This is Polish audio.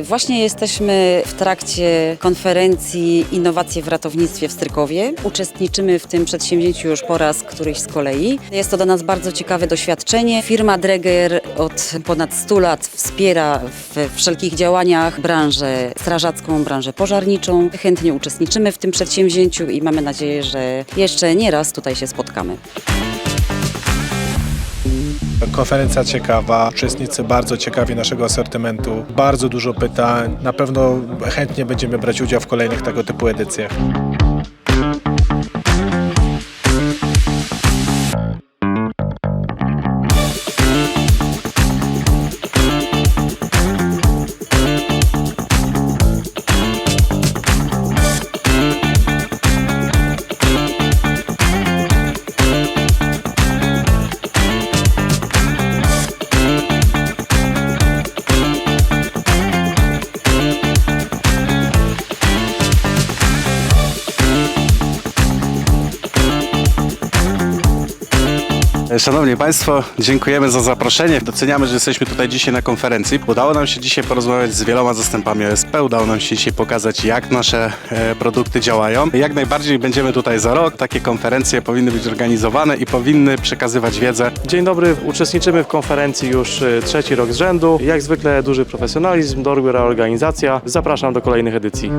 Właśnie jesteśmy w trakcie konferencji Innowacje w ratownictwie w Strykowie. Uczestniczymy w tym przedsięwzięciu już po raz któryś z kolei. Jest to dla nas bardzo ciekawe doświadczenie. Firma Dreger od ponad 100 lat wspiera w wszelkich działaniach branżę strażacką, branżę pożarniczą. Chętnie uczestniczymy w tym przedsięwzięciu i mamy nadzieję, że jeszcze nie raz tutaj się spotkamy. Konferencja ciekawa, uczestnicy bardzo ciekawi naszego asortymentu, bardzo dużo pytań. Na pewno chętnie będziemy brać udział w kolejnych tego typu edycjach. Szanowni Państwo, dziękujemy za zaproszenie. Doceniamy, że jesteśmy tutaj dzisiaj na konferencji. Udało nam się dzisiaj porozmawiać z wieloma zastępami OSP. Udało nam się dzisiaj pokazać, jak nasze e, produkty działają. Jak najbardziej będziemy tutaj za rok. Takie konferencje powinny być organizowane i powinny przekazywać wiedzę. Dzień dobry, uczestniczymy w konferencji już y, trzeci rok z rzędu. Jak zwykle duży profesjonalizm, dobra organizacja. Zapraszam do kolejnych edycji.